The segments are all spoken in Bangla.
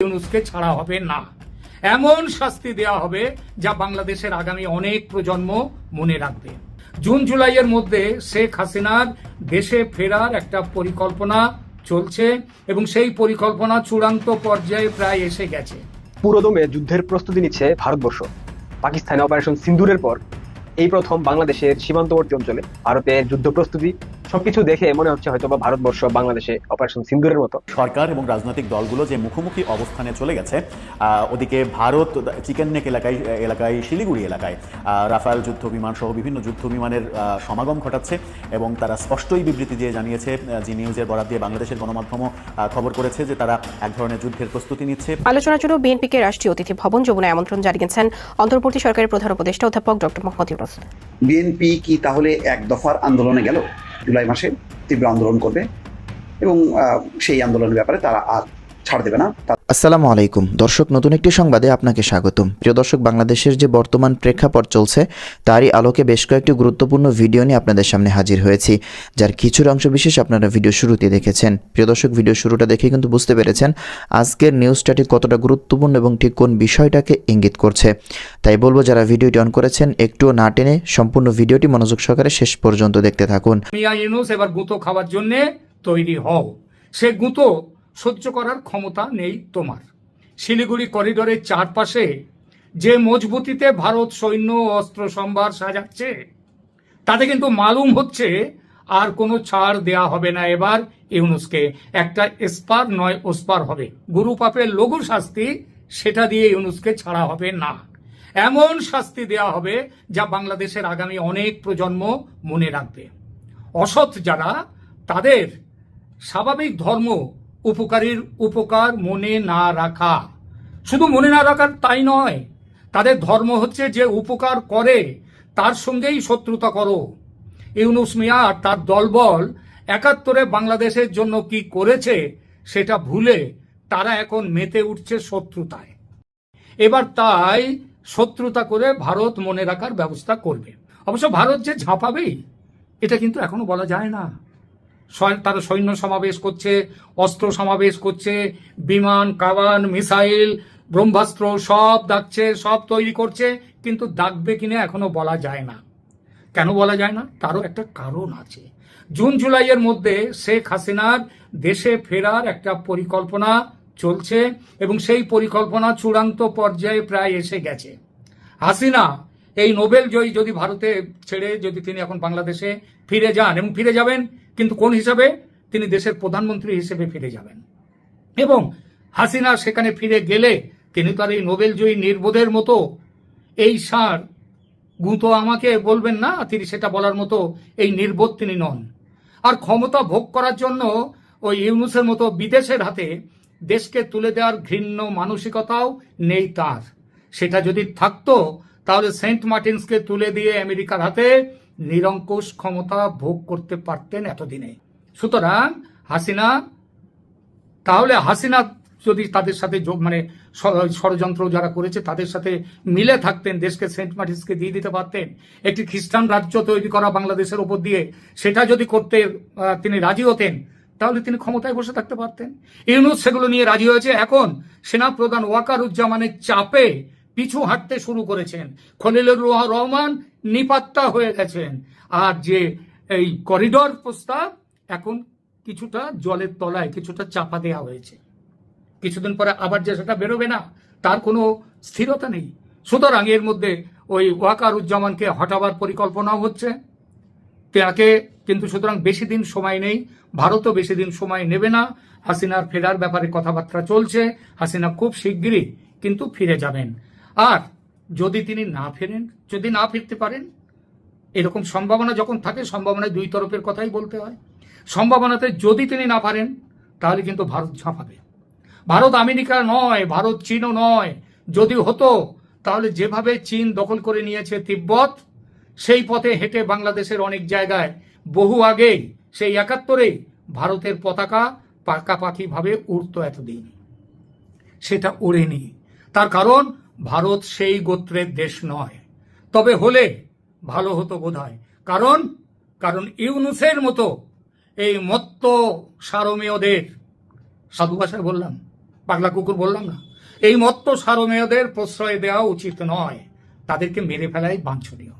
ইউনুসকে ছাড়া হবে না। এমন শাস্তি দেওয়া হবে যা বাংলাদেশের আগামী অনেক প্রজন্ম মনে রাখবে। জুন, জুলাইয়ের মধ্যে শেখ হাসিনার দেশে ফেরার একটা পরিকল্পনা চলছে এবং সেই পরিকল্পনা চূড়ান্ত পর্যায়ে প্রায় এসে গেছে। পুরোদমে যুদ্ধের প্রস্তুতি নিচ্ছে ভারতবর্ষ। পাকিস্তানে অপারেশন সিন্দুরের পর এই প্রথম বাংলাদেশের সীমান্তবর্তী অঞ্চলে ভারতের যুদ্ধ প্রস্তুতি সবকিছু দেখে মনে হচ্ছে হয়তো বা ভারতবর্ষ বাংলাদেশে অপারেশন সিন্দুরের মতো। সরকার এবং রাজনৈতিক দলগুলো যে মুখোমুখি অবস্থানে চলে গেছে ওদিকে ভারত চিকেন নেক এলাকায় এলাকায় শিলিগুড়ি এলাকায় রাফাল যুদ্ধ বিমান সহ বিভিন্ন যুদ্ধ বিমানের সমাগম ঘটাচ্ছে এবং তারা স্পষ্টই বিবৃতি দিয়ে জানিয়েছে জি নিউজের বরাদ দিয়ে বাংলাদেশের গণমাধ্যমও আহ, খবর করেছে যে তারা এক ধরনের যুদ্ধের প্রস্তুতি নিচ্ছে। আলোচনার জন্য বিএনপিকে রাষ্ট্রীয় অতিথি ভবন যমুনায় আমন্ত্রণ জানিয়েছেন। অন্তর্বর্তী সরকারের প্রধান উপদেষ্টা অধ্যাপক ডক্টর মোহাম্মদ ইউনুস বিএনপি কি তাহলে এক দফার আন্দোলনে গেল? জুলাই মাসে তীব্র আন্দোলন করবে এবং সেই আন্দোলনের ব্যাপারে তারা আর ছাড় দেবে না। আসসালামু আলাইকুম। দর্শক, নতুন একটি সংবাদে আপনাকে স্বাগতম। প্রিয় দর্শক, বাংলাদেশের যে বর্তমান প্রেক্ষাপট চলছে, তারই আলোকে বেশ কয়েকটি গুরুত্বপূর্ণ ভিডিও নিয়ে আপনাদের সামনে হাজির হয়েছি, যার কিছুর অংশ বিশেষ আপনারা ভিডিও শুরুতে দেখেছেন। প্রিয় দর্শক, ভিডিও শুরুটা দেখে কিন্তু বুঝতে পেরেছেন আজকের নিউজটা ঠিক কতটা গুরুত্বপূর্ণ এবং ঠিক কোন বিষয়টাকে ইঙ্গিত করছে। তাই বলব, যারা ভিডিওটি অন করেছেন, একটুও না টেনে সম্পূর্ণ ভিডিওটি মনোযোগ সহকারে শেষ পর্যন্ত দেখতে থাকুন। এবার গুঁতো খাওয়ার জন্য তৈরি হও। সে গুঁতো সহ্য করার ক্ষমতা নেই তোমার। শিলিগুড়ি করিডোরের চারপাশে যে মজবুতিতে ভারত সৈন্য অস্ত্র সম্ভার সাজাচ্ছে, তাতে কিন্তু মালুম হচ্ছে আর কোনো ছাড় দেয়া হবে না এবার ইউনুসকে। একটা এসপার নয় ওসপার হবে। গুরু পাপের লঘু শাস্তি সেটা দিয়ে ইউনুসকে ছাড়া হবে না। এমন শাস্তি দেয়া হবে যা বাংলাদেশের আগামী অনেক প্রজন্ম মনে রাখবে। অসৎ যারা, তাদের স্বাভাবিক ধর্ম উপকারীর উপকার মনে না রাখা। শুধু মনে না রাখার তাই নয়, তাদের ধর্ম হচ্ছে যে উপকার করে, তার সঙ্গেই শত্রুতা করো। ইউনুস মিয়া আর তার দলবল একাত্তরে বাংলাদেশের জন্য কি করেছে সেটা ভুলে তারা এখন মেতে উঠছে শত্রুতায়। এবার তাই শত্রুতা করে ভারত মনে রাখার ব্যবস্থা করবে। অবশ্য ভারত যে ঝাঁপাবেই, এটা কিন্তু এখনও বলা যায় না। তারা সৈন্য সমাবেশ করছে, অস্ত্র সমাবেশ করছে, বিমান, কাবান, মিসাইল, ব্রহ্মাস্ত্র সব ডাকছে, সব তৈরি করছে, কিন্তু ডাকবে কিনা এখনও বলা যায় না। কেন বলা যায় না? তারও একটা কারণ আছে। জুন, জুলাইয়ের মধ্যে শেখ হাসিনার দেশে ফেরার একটা পরিকল্পনা চলছে এবং সেই পরিকল্পনা চূড়ান্ত পর্যায়ে প্রায় এসে গেছে। হাসিনা এই নোবেল জয়ী যদি ভারতে ছেড়ে যদি তিনি এখন বাংলাদেশে ফিরে যান এবং ফিরে যাবেন কিন্তু কোন হিসাবে? তিনি দেশের প্রধানমন্ত্রী হিসেবে ফিরে যাবেন। এবং হাসিনা সেখানে ফিরে গেলে তিনি তার এই নোবেল জয়ী নির্বোধের মতো এই সার গুঁতো আমাকে বলবেন না, তিনি সেটা বলার মতো এই নির্বোধ তিনি নন। আর ক্ষমতা ভোগ করার জন্য ওই ইউনুসের মতো বিদেশের হাতে দেশকে তুলে দেওয়ার ঘৃণ্য মানসিকতাও নেই তার। সেটা যদি থাকতো, তাহলে সেন্ট মার্টিনসকে তুলে দিয়ে আমেরিকার হাতে নিরঙ্কুশ ক্ষমতা ভোগ করতে পারতেন এতদিনে। সুতরাং হাসিনা, তাহলে হাসিনা যদি তাদের সাথে যোগ মানে ষড়যন্ত্র যারা করেছে, তাদের সাথে মিলে থাকতেন, দেশকে সেন্ট মার্টিসকে দিয়ে দিতে পারতেন, একটি খ্রিস্টান রাজ্য তৈরি করা বাংলাদেশের উপর দিয়ে সেটা যদি করতে তিনি রাজি হতেন, তাহলে তিনি ক্ষমতায় বসে থাকতে পারতেন। ইউনুস সেগুলো নিয়ে রাজি হয়েছে। এখন সেনাপ্রধান ওয়াকারুজ্জামানের চাপে পিছু হাঁটতে শুরু করেছেন। খলিলুর রহমান নিপাত্তা হয়ে গেছেন। আর যে এই করিডোর প্রস্তাব, এখন কিছুটা জলের তলায় কিছুটা চাপা দেওয়া হয়েছে। কিছুদিন পরে আবার যে সেটা বেরোবে না, তার কোনো স্থিরতা নেই। সুতরাং এর মধ্যে ওই ওয়াকারুজ্জামানকে হটাবার পরিকল্পনাও হচ্ছে। তাকে কিন্তু সুতরাং বেশি দিন সময় নেই, ভারতও বেশি দিন সময় নেবে না। হাসিনার ফেরার ব্যাপারে কথাবার্তা চলছে। হাসিনা খুব শিগগিরই কিন্তু ফিরে যাবেন। আর যদি তিনি না ফেরেন, যদি না ফিরতে পারেন, এরকম সম্ভাবনা যখন থাকে, সম্ভাবনায় দুই তরফের কথাই বলতে হয়। সম্ভাবনাতে যদি তিনি না পারেন, তাহলে কিন্তু ভারত ঝাঁপাবে। ভারত আমেরিকা নয়, ভারত চীনও নয়। যদি হতো, তাহলে যেভাবে চীন দখল করে নিয়েছে তিব্বত, সেই পথে হেঁটে বাংলাদেশের অনেক জায়গায়, বহু আগেই, সেই একাত্তরেই ভারতের পতাকা পাকাপাকিভাবে উড়ত এতদিন। সেটা ওড়েনি তার কারণ ভারত সেই গোত্রের দেশ নয়। তবে হলে ভালো হতো বোধহয়। কারণ কারণ ইউনুসের মতো এই মত্ত সারমেয়দের সাধু ভাষায় বললাম পাগলা কুকুর বললাম না এই মত্ত সারমেয়দের প্রশ্রয় দেওয়া উচিত নয়। তাদেরকে মেরে ফেলাই বাঞ্ছনীয়।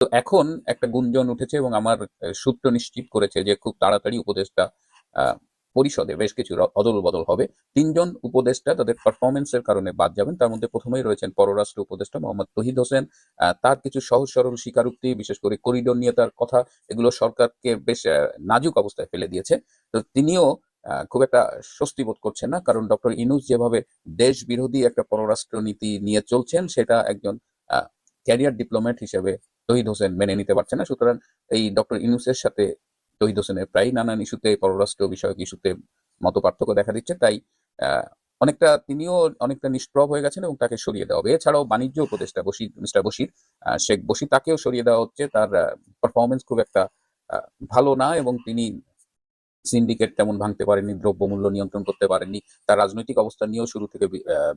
তো এখন একটা গুঞ্জন উঠেছে এবং আমার সূত্র নিশ্চিত করেছে যে খুব তাড়াতাড়ি উপদেষ্টা আহ, পরিষদে বেশ কিছু অদল বদল হবে। তিনজন উপদেষ্টা তাদের পারফরমেন্সের কারণে বাদ যাবেন। তার মধ্যে প্রথমেই রয়েছেন পররাষ্ট্র উপদেষ্টা মোহাম্মদ তহিদ হোসেন। তার কিছু সহজ সরল স্বীকারোক্তি, বিশেষ করে করিডোর নিয়ে তার কথা, এগুলো সরকারকে বেশ নাজুক অবস্থায় ফেলে দিয়েছে। তো তিনিও খুব একটা স্বস্তি বোধ করছেন না, কারণ ডক্টর ইনুস যেভাবে দেশ বিরোধী একটা পররাষ্ট্র নীতি নিয়ে চলছেন, সেটা একজন ক্যারিয়ার ডিপ্লোম্যাট হিসেবে তহিদ হোসেন মেনে নিতে পারছে না। সুতরাং এই ডক্টর ইনুসের সাথে তহিদ হোসেনের প্রায় নানান ইস্যুতে পররাষ্ট্র বিষয়ক ইস্যুতে মত পার্থক্য দেখা দিচ্ছে। তাই অনেকটা তিনিও অনেকটা নিষ্প্রভ হয়ে গেছেন এবং তাকে সরিয়ে দেওয়া হবে। এছাড়াও বাণিজ্য উপদেষ্টা বশির মিস্টার আহ, শেখ বশির তাকেও সরিয়ে দেওয়া হচ্ছে। তার পারফরমেন্স খুব একটা ভালো না এবং তিনি সিন্ডিকেট তেমন ভাঙতে পারেননি দ্রব্যমূল্য নিয়ন্ত্রণ করতে পারেননি। তার রাজনৈতিক অবস্থা নিয়েও শুরু থেকে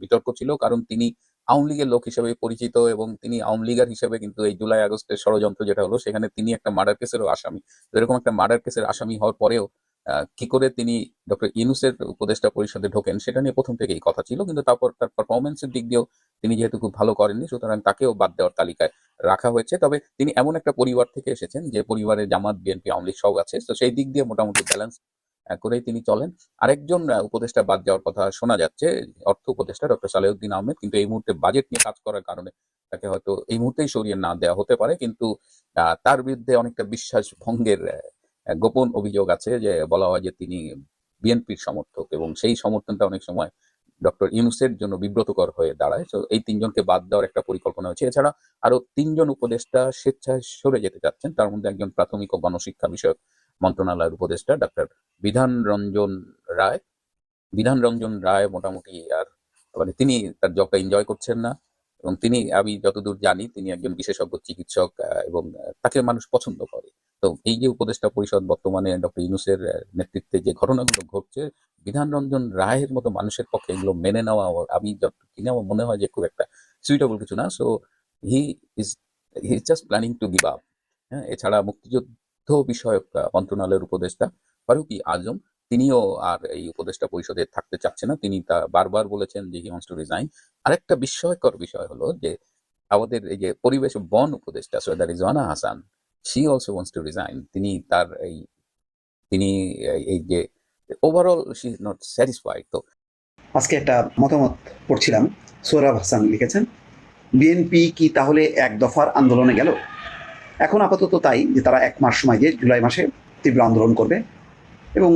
বিতর্ক ছিল। কারণ তিনি আওয়ামী লীগের লোক হিসেবে পরিচিত এবং তিনি আওয়ামী লীগার হিসেবে কিন্তু এই জুলাই আগস্টের ষড়যন্ত্র যেটা হলো, সেখানে তিনি একটা মার্ডার কেসেরও আসামি। এরকম একটা মার্ডার কেসের আসামি হওয়ার পরেও কি করে তিনি ডক্টর ইউনুসের উপদেষ্টা পরিষদে ঢোকেন, সেটা নিয়ে প্রথম থেকেই কথা ছিল, কিন্তু তারপর তার পারফরমেন্সের দিক দিয়েও তিনি যেহেতু খুব ভালো করেননি, সুতরাং তাকেও বাদ দেওয়ার তালিকায় রাখা হয়েছে। তবে তিনি এমন একটা পরিবার থেকে এসেছেন, যে পরিবারে জামাত বিএনপি আওয়ামী সব আছে। তো সেই দিক দিয়ে মোটামুটি ব্যালেন্স করেই তিনি চলেন। আরেকজন উপদেষ্টা বাদ যাওয়ার কথা শোনা যাচ্ছে, অর্থ উপদেষ্টা ডক্টর সালেউদ্দিন আহমেদ। কিন্তু এই মুহূর্তে বাজেট নিয়ে কাজ করার কারণে তাকে হয়তো এই মুহূর্তেই সরিয়ে না দেওয়া হতে পারে। কিন্তু তার বিরুদ্ধে অনেকটা বিশ্বাস ভঙ্গের গোপন অভিযোগ আছে যে, বলা হয় যে তিনি বিএনপির সমর্থক এবং সেই সমর্থনটা অনেক সময় ডক্টর ইউনুসের জন্য বিব্রতকর হয়ে দাঁড়ায়। তো এই তিনজনকে বাদ দেওয়ার একটা পরিকল্পনা হয়েছে। এছাড়া আরও তিনজন উপদেষ্টা স্বেচ্ছায় সরে যেতে চাচ্ছেন। তার মধ্যে একজন প্রাথমিক ও গণশিক্ষা বিষয়ক মন্ত্রণালয়ের উপদেষ্টা ডাক্তার বিধান রঞ্জন রায়। বিধান রঞ্জন রায় মোটামুটি আর মানে তিনি তার জবটা এনজয় করছেন না এবং তিনি, আমি যতদূর জানি, তিনি একজন বিশেষজ্ঞ চিকিৎসক এবং তাকে মানুষ পছন্দ করে। তো এই যে উপদেষ্টা পরিষদ বর্তমানে ডক্টর ইউনুসের নেতৃত্বে যে ঘটনাগুলো ঘটছে, বিধান রঞ্জন রায়ের মতো মানুষের পক্ষে এগুলো মেনে নেওয়া আমি কিনে আমার মনে হয় যে খুব একটা সুইটেবল কিছু না। So he is he is just planning to give up হ্যাঁ এছাড়া মুক্তিযুদ্ধ বিষয়ক মন্ত্রণালয়ের উপদেষ্টা ফারুকি আজম, তিনিও আর এই উপদেষ্টা পরিষদে থাকতে চাচ্ছে না। তিনি তা বারবার বলেছেন যে হি ওয়ান্টস টু রিজাইন আরেকটা বিস্ময়কর বিষয় হলো যে আমাদের এই যে পরিবেশ বন উপদেষ্টা Syeda Rizwana Hasan she also wants to resign তিনি তার এই, তিনি এই- এই যে overall she is not satisfied তো আজকে একটা মতামত পড়ছিলাম সোহরাব হাসান লিখেছেন, বিএনপি কি তাহলে এক দফার আন্দোলনে গেল? এখন আপাতত তাই যে তারা এক মাস সময় দিয়ে জুলাই মাসে তীব্র আন্দোলন করবে এবং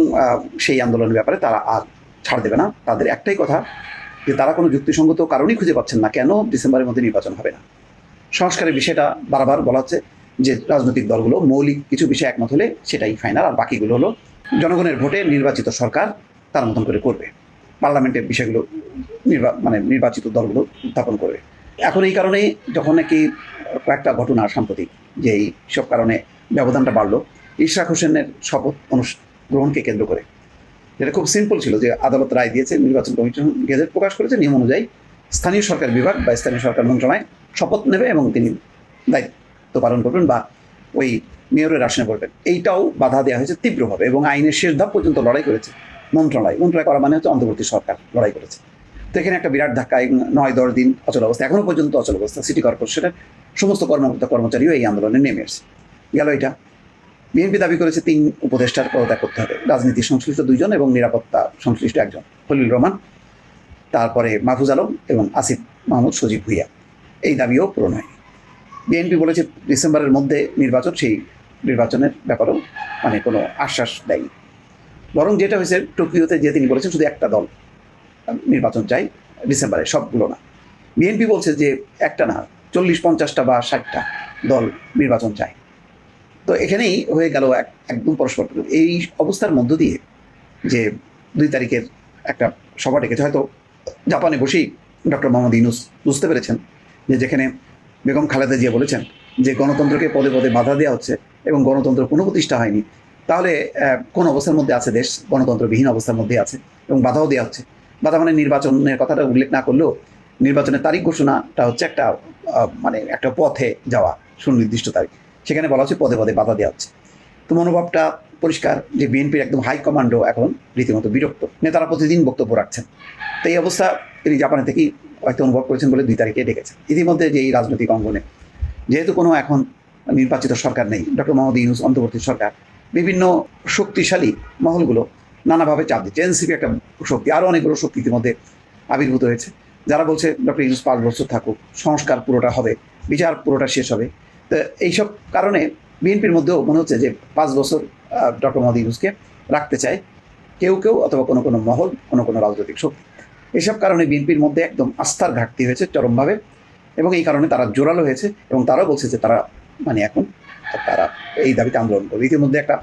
সেই আন্দোলনের ব্যাপারে তারা আর ছাড় দেবে না। তাদের একটাই কথা যে তারা কোনো যুক্তিসঙ্গত কারণই খুঁজে পাচ্ছেন না। কেন ডিসেম্বরের মধ্যে নির্বাচন হবে না? সংস্কারের বিষয়টা বারবার বলা হচ্ছে যে রাজনৈতিক দলগুলো মৌলিক কিছু বিষয় একমত হলে সেটাই ফাইনাল আর বাকিগুলো হলো জনগণের ভোটে নির্বাচিত সরকার তার মতন করে করবে। পার্লামেন্টের বিষয়গুলো নির্বা মানে নির্বাচিত দলগুলো উত্থাপন করবে। এখন এই কারণে যখন নাকি কয়েকটা ঘটনা সাম্প্রতিক যে এই সব কারণে ব্যবধানটা বাড়লো। ইশরাক হোসেনের শপথ গ্রহণকে কেন্দ্র করে। যেটা খুব সিম্পল ছিল যে আদালত রায় দিয়েছে, নির্বাচন কমিশন গেজেট প্রকাশ করেছে, নিয়ম অনুযায়ী স্থানীয় সরকার বিভাগ বা স্থানীয় সরকার মন্ত্রণালয় শপথ নেবে এবং তিনি দায়িত্ব পালন করবেন বা ওই মেয়রের আসনে করবেন এইটাও বাধা দেওয়া হয়েছে তীব্রভাবে এবং আইনের শেষ ধাপ পর্যন্ত লড়াই করেছে মন্ত্রণালয়। মন্ত্রণালয় করা মানে হচ্ছে অন্তর্বর্তী সরকার লড়াই করেছে। তো এখানে একটা বিরাট ধাক্কা নয়, দশ দিন অচল অবস্থা, এখনও পর্যন্ত অচল অবস্থা। সিটি কর্পোরেশনের সমস্ত কর্মকর্তা, কর্মচারীও এই আন্দোলনে নেমে এসেছে। গেল এটা। বিএনপি দাবি করেছে তিন উপদেষ্টার পদত্যাগ করতে হবে। রাজনীতি সংশ্লিষ্ট দুইজন এবং নিরাপত্তা সংশ্লিষ্ট একজন, খলিল রহমান, তারপরে মাহফুজ আলম এবং আসিফ মাহমুদ সজীব ভুইয়া। এই দাবিও পূরণ হয়নি। বিএনপি বলেছে ডিসেম্বরের মধ্যে নির্বাচন, সেই নির্বাচনের ব্যাপারেও মানে কোনো আশ্বাস দেয়নি। বরং যেটা হয়েছে টোকিওতে যে তিনি বলেছেন, শুধু একটা দল। নির্বাচন চাই ডিসেম্বরে, সবগুলো না। বিএনপি বলছে যে একটা না, চল্লিশ পঞ্চাশটা বা ষাটটা দল নির্বাচন চায়। তো এখানেই হয়ে গেল এক, একদম পরস্পর এই অবস্থার মধ্য দিয়ে যে দুই তারিখের একটা সভা ডেকেছে, হয়তো জাপানে বসেই ডক্টর মোহাম্মদ ইউনুস বুঝতে পেরেছেন যে যেখানে বেগম খালেদা জিয়া বলেছেন যে গণতন্ত্রকে পদে পদে বাধা দেওয়া হচ্ছে এবং গণতন্ত্র কোনো প্রতিষ্ঠা হয়নি, তাহলে কোন অবস্থার মধ্যে আছে দেশ? গণতন্ত্রবিহীন অবস্থার মধ্যে আছে এবং বাধাও দেওয়া হচ্ছে। বাধা মানে নির্বাচনের কথাটা উল্লেখ না করলেও নির্বাচনের তারিখ ঘোষণাটা হচ্ছে একটা মানে একটা পথে যাওয়া সুনির্দিষ্ট তারিখ। সেখানে বলা হচ্ছে পদে পদে বাধা দেওয়া হচ্ছে। তো মনোভাবটা পরিষ্কার যে বিএনপির একদম হাই কমান্ডো এখন রীতিমতো বিরক্ত। নেতারা প্রতিদিন বক্তব্য রাখছেন। তো এই অবস্থা তিনি জাপানে থেকেই হয়তো অনুভব করেছেন বলে দুই তারিখে ডেকেছেন ইতিমধ্যে যে এই রাজনৈতিক অঙ্গনে যেহেতু কোনো এখন নির্বাচিত সরকার নেই, ডক্টর মোহাম্মদ ইউনুস অন্তর্বর্তী সরকার, বিভিন্ন শক্তিশালী মহলগুলো নানাভাবে চাপ দিচ্ছে। এনসিপি একটা শক্তি আরও অনেকগুলো শক্তি ইতিমধ্যে আবির্ভূত হয়েছে। যারা বলছে, ডক্টর ইউনুস পাঁচ বছর থাকুক, সংস্কার পুরোটা হবে, বিচার পুরোটা শেষ হবে। তো এইসব কারণে বিএনপির মধ্যেও মনে হচ্ছে যে পাঁচ বছর ডক্টর মোহাম্মদ ইউনুসকে রাখতে চায় কেউ কেউ অথবা কোনো কোনো মহল, কোনো কোনো রাজনৈতিক শক্তি। এসব কারণে বিএনপির মধ্যে একদম আস্থার ঘাটতি হয়েছে চরমভাবে এবং এই কারণে তারা জোরালো হয়েছে এবং তারাও বলছে যে তারা মানে এখন তারা এই দাবিতে আন্দোলন করবে। ইতিমধ্যে একটা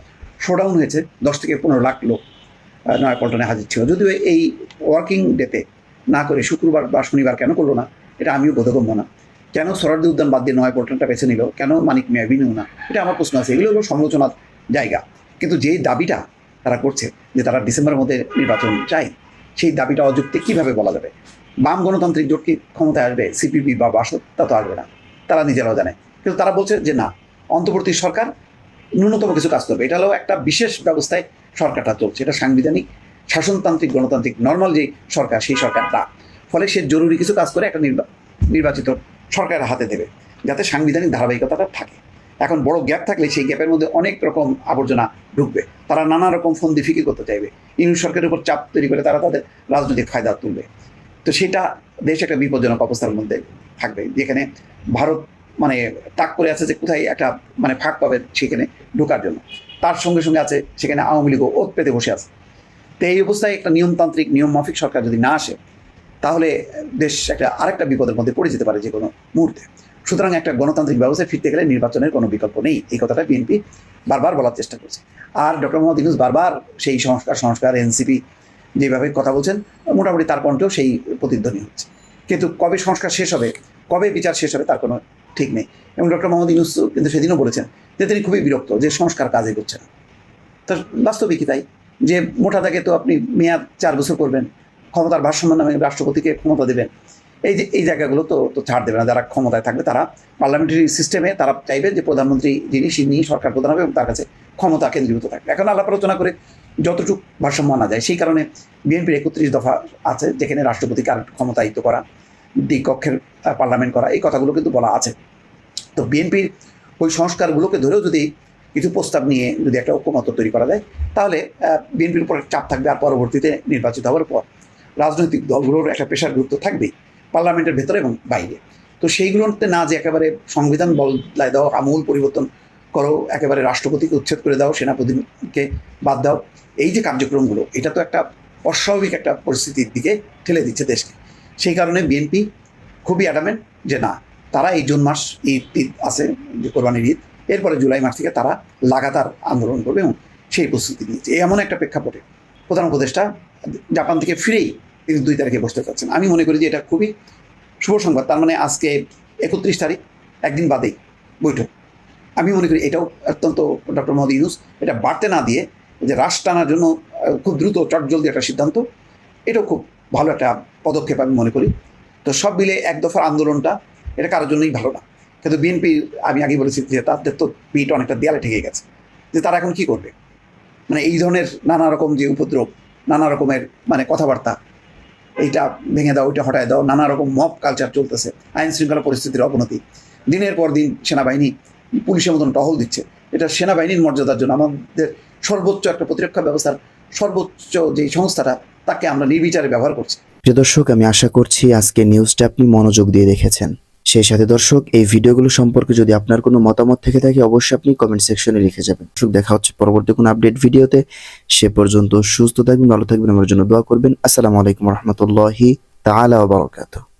শোডাউন হয়েছে, দশ থেকে পনেরো লাখ লোক নয়াপল্টনে হাজির ছিল। যদিও এই ওয়ার্কিং ডেতে না করে শুক্রবার বা শনিবার কেন করল না, এটা আমিও বোধগম্য না। কেন সরার্দি উদ্যান বাদ দিয়ে নয়াপল্টনটা বেছে নিল? কেন মানিক মিয়া বিনিউ না? এটা আমার প্রশ্ন আছে। এগুলো হলো সমালোচনার জায়গা। কিন্তু যেই দাবিটা তারা করছে যে তারা ডিসেম্বরের মধ্যে নির্বাচন চাই সেই দাবিটা অযুক্তি কীভাবে বলা যাবে? বাম গণতান্ত্রিক জোট কি ক্ষমতায় আসবে? সিপিপি বা বাসদ তা তো আসবে না। তারা নিজেরাও জানে। কিন্তু তারা বলছে যে না, অন্তর্বর্তী সরকার ন্যূনতম কিছু কাজ করবে। এটা হলো একটা বিশেষ ব্যবস্থায় সরকারটা চলছে। এটা সাংবিধানিক, শাসনতান্ত্রিক, গণতান্ত্রিক নর্মাল যে সরকার, সেই সরকার না ফলে সে জরুরি কিছু কাজ করে একটা নির্বা- নির্বাচিত সরকারের হাতে দেবে, যাতে সাংবিধানিক ধারাবাহিকতাটা থাকে। এখন বড় গ্যাপ থাকলে সেই গ্যাপের মধ্যে অনেক রকম আবর্জনা ঢুকবে। তারা নানা রকম ফন্দি ফিকির করতে চাইবে। ইউনিট সরকারের উপর চাপ তৈরি করে তারা তাদের রাজনৈতিক ফায়দা তুলবে। তো সেটা দেশ একটা বিপজ্জনক অবস্থার মধ্যে থাকবে। যেখানে ভারত মানে তাক করে আছে যে কোথায় একটা মানে ফাঁক পাবে সেখানে ঢোকার জন্য। তার সঙ্গে সঙ্গে আছে সেখানে আওয়ামী লীগও ওত পেতে বসে আছে। তো এই অবস্থায় একটা নিয়মতান্ত্রিক নিয়ম মাফিক সরকার যদি না আসে, তাহলে দেশ একটা আরেকটা বিপদের মধ্যে পড়ে যেতে পারে যে কোনো মুহূর্তে। সুতরাং একটা গণতান্ত্রিক ব্যবস্থায় ফিরতে গেলে নির্বাচনের কোনো বিকল্প নেই। এই কথাটা বিএনপি বারবার বলার চেষ্টা করছে। আর ডক্টর মোহাম্মদ ইউনুস বারবার সেই সংস্কার সংস্কার এনসিপি যেভাবে কথা বলছেন, মোটামুটি তার কণ্ঠেও সেই প্রতিধ্বনি হচ্ছে। কিন্তু কবে সংস্কার শেষ হবে, কবে বিচার শেষ হবে তার কোনো ঠিক নেই। এবং ডক্টর মোহাম্মদ ইউনুস কিন্তু সেদিনও বলেছেন যে তিনি খুবই বিরক্ত যে সংস্কার কাজে করছে না। তো বাস্তবিকই তাই? যে মোটা দাগে তো আপনি মেয়াদ চার বছর করবেন, ক্ষমতার ভারসাম্য নামে রাষ্ট্রপতিকে ক্ষমতা দেবেন, এই যে, এই জায়গাগুলো তো তো ছাড় দেবে না। যারা ক্ষমতায় থাকবে তারা পার্লামেন্টারি সিস্টেমে তারা চাইবে যে প্রধানমন্ত্রী যিনি তিনি সরকার প্রধান হবে এবং তার কাছে ক্ষমতা কেন্দ্রীভূত থাকবে। এখন আলাপ আলোচনা করে যতটুকু ভারসাম্য আনা যায়, সেই কারণে বিএনপির একত্রিশ দফা আছে যেখানে রাষ্ট্রপতিকে আর ক্ষমতায়িত করা। দ্বিকক্ষের পার্লামেন্ট করা, এই কথাগুলো কিন্তু বলা আছে। তো বিএনপির ওই সংস্কারগুলোকে ধরেও যদি কিছু প্রস্তাব নিয়ে যদি একটা ঐক্যমত তৈরি করা যায়, তাহলে বিএনপির উপর চাপ থাকবে আর পরবর্তীতে নির্বাচিত হওয়ার পর। রাজনৈতিক দলগুলোর একটা পেশার গুরুত্ব থাকবেই পার্লামেন্টের ভেতরে এবং বাইরে। তো সেইগুলোতে না যে একেবারে সংবিধান বদলায় দাও, আমূল পরিবর্তন করো, একেবারে রাষ্ট্রপতিকে উচ্ছেদ করে দাও, সেনাপতিকে বাদ দাও, এই যে কার্যক্রমগুলো, এটা তো একটা অস্বাভাবিক একটা পরিস্থিতির দিকে ঠেলে দিচ্ছে দেশকে। সেই কারণে বিএনপি খুবই অ্যাডামেন্ট যে না, তারা এই জুন মাস ঈদ ঈদ আছে, যে কোরবানির ঈদ, এরপরে জুলাই মাস থেকে তারা লাগাতার আন্দোলন করবে এবং সেই প্রস্তুতি নিয়েছে। এমন একটা প্রেক্ষাপটে প্রধান উপদেষ্টা জাপান থেকে ফিরেই তিনি দুই তারিখে বসতে চাচ্ছেন। আমি মনে করি যে এটা খুবই শুভ সংবাদ। তার মানে আজকে একত্রিশ তারিখ, একদিন বাদেই বৈঠক। আমি মনে করি এটাও অত্যন্ত ডক্টর মোহাম্মদ ইউনুস, এটা বাড়তে না দিয়ে যে রাশ টানার জন্য খুব দ্রুত চটজলদি একটা সিদ্ধান্ত, এটাও খুব ভালো একটা পদক্ষেপ আমি মনে করি। তো সব মিলে এক দফার আন্দোলনটা, এটা কারোর জন্যই ভালো না। কিন্তু বিএনপি, আমি আগে বলেছি যে তাদের তো পিঠ অনেকটা দেয়ালে ঠেকে গেছে। যে তারা এখন কি করবে? মানে এই ধরনের নানা রকম যে উপদ্রব, নানা রকমের মানে কথাবার্তা, এইটা ভেঙে দাও, ওইটা হটায় দাও, নানা রকম মব কালচার চলতেছে, আইন শৃঙ্খলা পরিস্থিতির অবনতি। দিনের পর দিন সেনাবাহিনী পুলিশের মতন টহল দিচ্ছে। এটা সেনাবাহিনীর মর্যাদার জন্য আমাদের সর্বোচ্চ একটা প্রতিরক্ষা ব্যবস্থার সর্বোচ্চ যে সংস্থাটা, তাকে আমরা নির্বিচারে ব্যবহার করছি। প্রিয় দর্শক, আমি আশা করছি আজকে নিউজটা আপনি মনোযোগ দিয়ে দেখেছেন। সেই সাথে দর্শক, এই ভিডিওগুলো সম্পর্কে যদি আপনার কোনো মতামত থেকে থাকে, অবশ্যই আপনি কমেন্ট সেকশনে লিখে যাবেন। দর্শক, দেখা হচ্ছে পরবর্তী কোনো আপডেট ভিডিওতে। সে পর্যন্ত সুস্থ থাকবেন, ভালো থাকবেন, আমার জন্য দোয়া করবেন। আসসালামু আলাইকুম রহমতুল্লাহি তালা ওয়া বারাকাতুহু।